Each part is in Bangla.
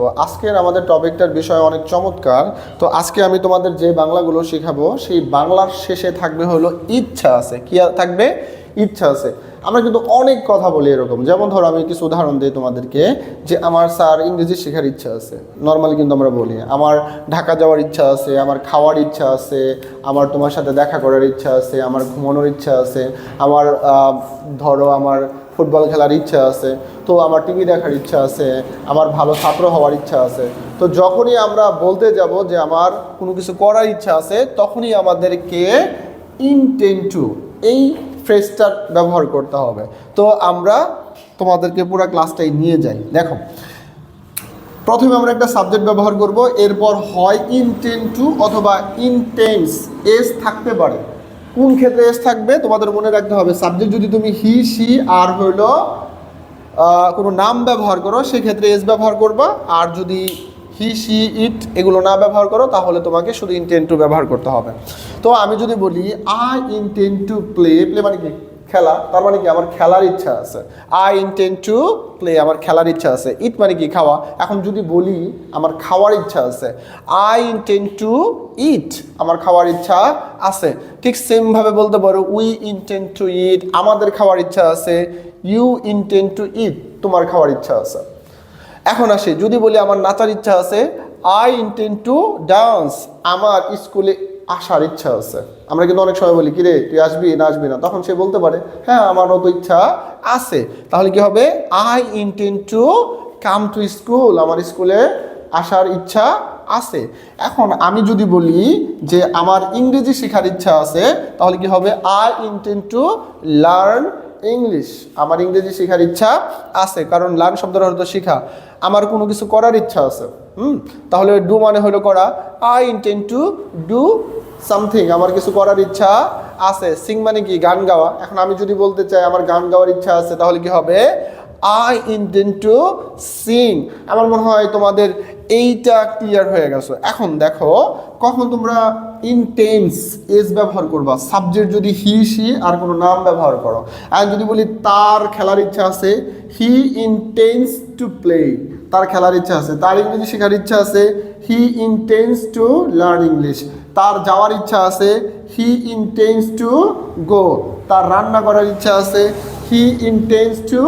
তো আজকের আমাদের টপিকটার বিষয় অনেক চমৎকার। তো আজকে আমি তোমাদের যে বাংলাগুলো শেখাবো, সেই বাংলার শেষে থাকবে হলো ইচ্ছা আছে। কি থাকবে? ইচ্ছা আছে। আমরা কিন্তু অনেক কথা বলি এরকম। যেমন ধরো আমি কিছু উদাহরণ দিই তোমাদেরকে, যে আমার স্যার ইংরেজি শেখার ইচ্ছা আছে। নর্মালি কিন্তু আমরা বলি, আমার ঢাকা যাওয়ার ইচ্ছা আছে, আমার খাওয়ার ইচ্ছা আছে, আমার তোমার সাথে দেখা করার ইচ্ছা আছে, আমার ঘুমানোর ইচ্ছা আছে, আমার ধরো আমার ফুটবল খেলার ইচ্ছা আছে, তো আমার টিভি দেখার ইচ্ছা আছে, আমার ভালো ছাত্র হওয়ার ইচ্ছা আছে। তো যখনই আমরা বলতে যাব যে আমার কোনো কিছু করার ইচ্ছা আছে, তখনই আমাদেরকে ইনটেন্ট টু এই ফ্রেজটার ব্যবহার করতে হবে। তো আমরা তোমাদেরকে পুরো ক্লাসটাই নিয়ে যাই। দেখো, প্রথমে আমরা একটা সাবজেক্ট ব্যবহার করব, এরপর হয় ইনটেন্ট টু অথবা ইনটেন্স এস থাকতে পারে। কোন ক্ষেত্রে এস থাকবে? তোমাদের মনে রাখতে হবে সাবজেক্ট যদি তুমি হি সি আর হইল কোনো নাম ব্যবহার করো, সেক্ষেত্রে এস ব্যবহার করবা। আর যদি হি সি ইট এগুলো না ব্যবহার করো, তাহলে তোমাকে শুধু ইন্টেন টু ব্যবহার করতে হবে। তো আমি যদি বলি I intend to play play মানে কি? খেলা, তার মানে কি আমার খেলার ইচ্ছা আছে। আই ইনটেন্ট টু প্লে আমার খেলার ইচ্ছা আছে। ইট মানে কি? খাওয়া। এখন যদি বলি, আমার খাওয়ার ইচ্ছা আছে। আই ইনটেন্ট টু ইট আমার খাওয়ার ইচ্ছা আছে। ঠিক সেমভাবে বলতে পারো উই ইনটেন্ট টু ইট আমাদের খাওয়ার ইচ্ছা আছে। ইউ ইনটেন্ট টু ইট তোমার খাওয়ার ইচ্ছা আছে। এখন আসি, যদি বলি আমার নাচার ইচ্ছা আছে আই ইনটেন্ট টু ডান্স আমার স্কুলে আসার ইচ্ছা আছে। আমরা কিন্তু অনেক সময় বলি, কিরে, তুই আসবি না আসবি না? তখন সে বলতে পারে হ্যাঁ আমার অত ইচ্ছা আছে। তাহলে কি হবে? I intend to come to school আমার স্কুলে আসার ইচ্ছা আছে। এখন আমি যদি বলি যে, আমার ইংরেজি শেখার ইচ্ছা আছে, তাহলে কি হবে? I intend to learn English. আমার ইংরেজি শেখার ইচ্ছা আছে, কারণ লার্ন শব্দের অর্থ শেখা। আমার কোনো কিছু করার ইচ্ছা আছে। হুম? তাহলে ডু মানে হলো করা। I intend to do something. আমার কিছু করার ইচ্ছা আছে। সিং মানে কি? গান গাওয়া। এখন আমি যদি বলতে চাই, আমার গান গাওয়ার ইচ্ছা আছে, তাহলে কি হবে? I intend to sing. আমার মনে হয় তোমাদের এইটা ক্লিয়ার হয়ে গেছে। এখন দেখো, কখন তোমরা ইনটেন্স এস ব্যবহার করবা সাবজেক্ট যদি হি সি আর কোনো নাম ব্যবহার করো। আর যদি বলি তার খেলার ইচ্ছা আছে হি ইনটেন্স টু প্লে তার খেলার ইচ্ছা আছে, তার ইংরেজি শেখার ইচ্ছা আছে he intends to learn English তার যাওয়ার ইচ্ছা আছে হি ইনটেন্স টু গো তার রান্না করার ইচ্ছা আছে হি ইনটেন্স টু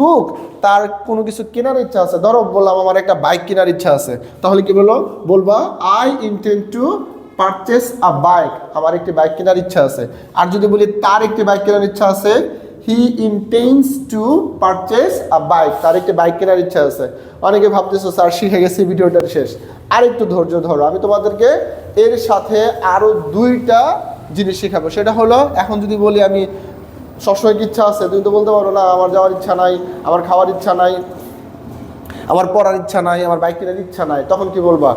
কুক তার কোনো কিছু কেনার ইচ্ছা আছে? ধরো বললাম আমার একটা বাইক কেনার ইচ্ছা আছে। তাহলে কি বলো বলবা I intend to purchase a bike আমার একটি বাইক কেনার ইচ্ছা আছে। আর যদি বলি, তার একটি বাইক কেনার ইচ্ছা আছে he intends to purchase a bike তার একটি বাইক কেনার ইচ্ছা আছে। অনেকে ভাবতেছো, স্যার, শিখে গেছি, ভিডিওটা শেষ। আর একটু ধৈর্য ধরো, আমি তোমাদেরকে এর সাথে আরও দুইটা জিনিস শেখাবো। সেটা হলো, এখন যদি বলি আমি সবসময় ইচ্ছা আছে? তুমি তো বলতে পারো না, আমার যাওয়ার ইচ্ছা নাই, আমার খাওয়ার ইচ্ছা নাই, আমার পড়ার ইচ্ছা নাই, আমার বাইক কেনার ইচ্ছা নাই। তখন কি বলবা?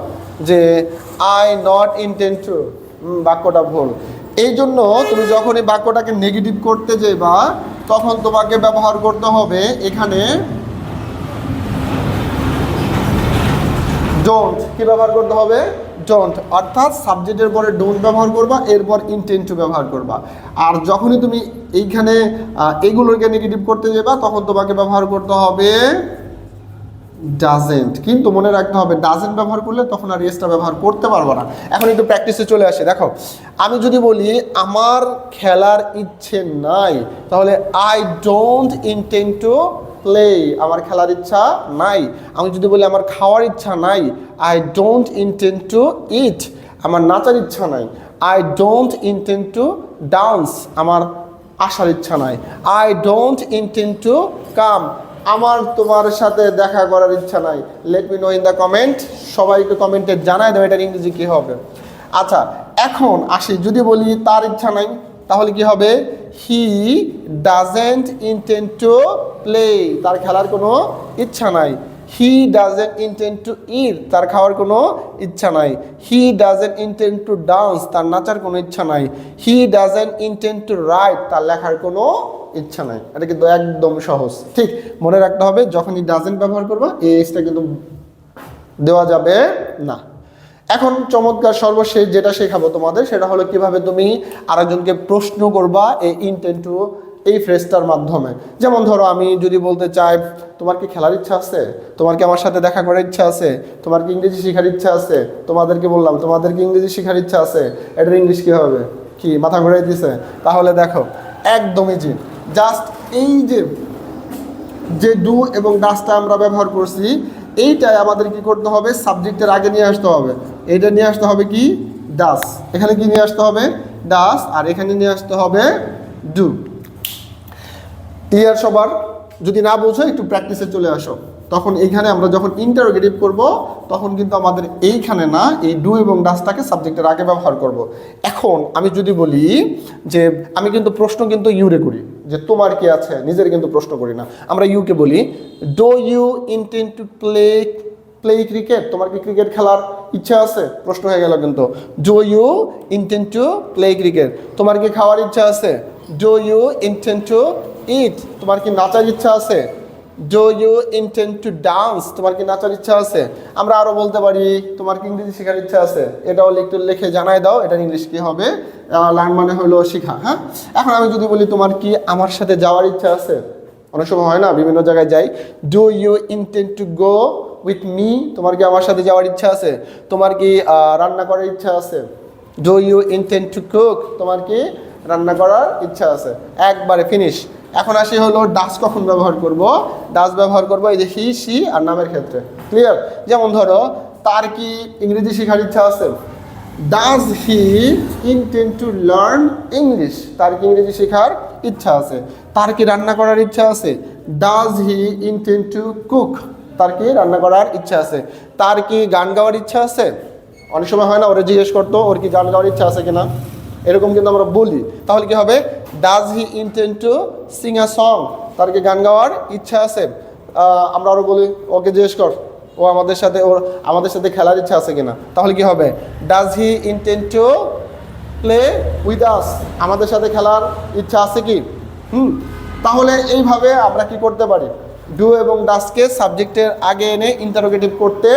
যে আই নট ইন্টেন্ট টু বাক্যটা ভুল। এই জন্য তুমি যখন এই বাক্যটাকে নেগেটিভ করতে যাবা তখন তোমাকে ব্যবহার করতে হবে এখানে ডোন্ট কি ব্যবহার করতে হবে? ডোন্ট অর্থাৎ সাবজেক্টের পরে ডোন্ট ব্যবহার করবা, এরপর ইন্টেন্ট টু ব্যবহার করবা। আর যখনই তুমি এইখানে এগুলোকে নেগেটিভ করতে যাবা, তখন তোমাকে ব্যবহার করতে হবে ডাজেন্ট কিন্তু মনে রাখতে হবে ডাজেন্ট ব্যবহার করলে তখন আর এসটা ব্যবহার করতে পারব না। এখন একটু প্র্যাকটিসে চলে আসে। দেখো, আমি যদি বলি, আমার খেলার ইচ্ছে নাই, তাহলে I don't intend to play আমার খেলার ইচ্ছা নাই। আমি যদি বলি আমার খাওয়ার ইচ্ছা নাই I don't intend to eat আমার নাচার ইচ্ছা নাই। I don't intend to dance আমার আসার ইচ্ছা নাই। I don't intend to come আমার তোমার সাথে দেখা করার ইচ্ছা নাই। Let me know in the comment সবাই একটু কমেন্টে জানাই দাও, এটার ইংরেজি কী হবে। আচ্ছা এখন আসি। যদি বলি তার ইচ্ছা নাই, তাহলে কি হবে? He doesn't intend to play তার খেলার কোনো ইচ্ছা নাই। He doesn't intend to eat তার খাওয়ার কোনো ইচ্ছা নাই। He doesn't intend to dance তার নাচার কোনো ইচ্ছা নাই। He doesn't intend to write তার লেখার কোনো ইচ্ছা নাই। এটা কিন্তু একদম সহজ। ঠিক, মনে রাখতে হবে, যখনই ডাজেন্ট ব্যবহার করবা, এই এসটা কিন্তু দেওয়া যাবে না। এখন চমৎকার সর্বশেষ যেটা শেখাবো তোমাদের, সেটা হলো কীভাবে তুমি আরেকজনকে প্রশ্ন করবা এই ইন্টেন্ট টু এই ফ্রেজটার মাধ্যমে। যেমন ধরো আমি যদি বলতে চাই, তোমার কি খেলার ইচ্ছা আছে? তোমার কি আমার সাথে দেখা করার ইচ্ছা আছে? তোমার কি ইংরেজি শেখার ইচ্ছা আছে? তোমাদেরকে বললাম, তোমাদের কি ইংরেজি শেখার ইচ্ছা আছে? এটার ইংলিশ কি হবে? কি, মাথা ঘুরাই দিছে তাহলে দেখো একদমই জি জাস্ট এই যে যে ডু এবং ডাসটা আমরা ব্যবহার করছি, এইটাই আমাদের কি করতে হবে? সাবজেক্টের আগে নিয়ে আসতে হবে। এইটা নিয়ে আসতে হবে কি? ডাস এখানে কি নিয়ে আসতে হবে? ডাস আর এখানে নিয়ে আসতে হবে ডু। ক্লিয়ার সবার? যদি না বোঝো, একটু প্র্যাকটিসে চলে আসো। তখন এইখানে আমরা যখন ইন্টারোগেটিভ করব, তখন কিন্তু আমাদের এইখানে না এই ডু এবং ডাসটাকে সাবজেক্টের আগে ব্যবহার করব। এখন আমি যদি বলি যে, আমি কিন্তু প্রশ্ন কিন্তু ইউরে করি, যে তোমার কি আছে? নিজের কিন্তু প্রশ্ন করি না। আমরা ইউকে বলি do you intend to play play cricket তোমার কি ক্রিকেট খেলার ইচ্ছা আছে? প্রশ্ন হয়ে গেল কিন্তু do you intend to play cricket তোমার কি খাওয়ার ইচ্ছা আছে? Do you intend to eat তোমার কি নাচার ইচ্ছা আছে? Do you intend to dance তোমার কি নাচার ইচ্ছা আছে? আমরা আরও বলতে পারি, তোমার কি ইংরেজি শেখার ইচ্ছা আছে? এটাও একটু লিখে জানাই দাও, এটা ইংলিশ কি হবে? লার্ন মানে হলো শেখা হ্যাঁ? এখন আমি যদি বলি, তোমার কি আমার সাথে যাওয়ার ইচ্ছা আছে? অনেক সময় হয় না, বিভিন্ন জায়গায় যাই। Do you intend to go with me তোমার কি আমার সাথে যাওয়ার ইচ্ছা আছে? তোমার কি রান্না করার ইচ্ছা আছে? Do you intend to cook তোমার কি রান্না করার ইচ্ছা আছে? একবারে ফিনিশ এখন আসি হলো ডাস কখন ব্যবহার করব? ডাস ব্যবহার করব এই যে হি সি আর নামের ক্ষেত্রে। ক্লিয়ার যেমন ধরো, তার কি ইংরেজি শেখার ইচ্ছা আছে? Does he intend to learn English তার কি ইংরেজি শেখার ইচ্ছা আছে? তার কি রান্না করার ইচ্ছা আছে? Does he intend to cook তার কি রান্না করার ইচ্ছা আছে? তার কি গান গাওয়ার ইচ্ছা আছে? অনেক সময় হয় না, ওরা জিজ্ঞেস করতো, ওর কি গান গাওয়ার ইচ্ছা আছে কিনা? এরকম কিন্তু আমরা বলি। তাহলে কি হবে? Does he intend to sing a song তার কি গান গাওয়ার ইচ্ছা আছে? আমরা আরও বলি, ওকে জিজ্ঞেস কর। ও আমাদের সাথে, ওর আমাদের সাথে খেলার ইচ্ছা আছে কিনা? তাহলে কি হবে? Does he intend to play with us আমাদের সাথে খেলার ইচ্ছা আছে কি? হুম। তাহলে এইভাবে আমরা কি করতে পারি? ডু এবং ডাসকে সাবজেক্টের আগে এনে ইন্টারোগেটিভ করতে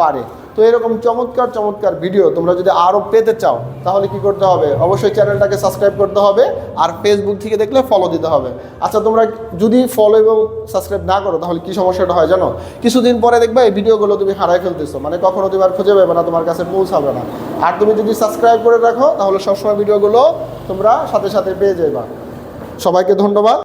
পারে। তো এরকম চমৎকার চমৎকার ভিডিও তোমরা যদি আরও পেতে চাও, তাহলে কি করতে হবে? অবশ্যই চ্যানেলটাকে সাবস্ক্রাইব করতে হবে আর ফেসবুক থেকে দেখলে ফলো দিতে হবে। আচ্ছা তোমরা যদি ফলো এবং সাবস্ক্রাইব না করো, তাহলে কি সমস্যাটা হয় জানো? কিছুদিন পরে দেখবে এই ভিডিওগুলো তুমি হারাই ফেলতেছো। মানে কখনো তুমি আর খুঁজে পাবে না, তোমার কাছে পৌঁছাবে না। আর তুমি যদি সাবস্ক্রাইব করে রাখো, তাহলে সবসময় ভিডিওগুলো তোমরা সাথে সাথে পেয়ে যাবে সবাইকে ধন্যবাদ।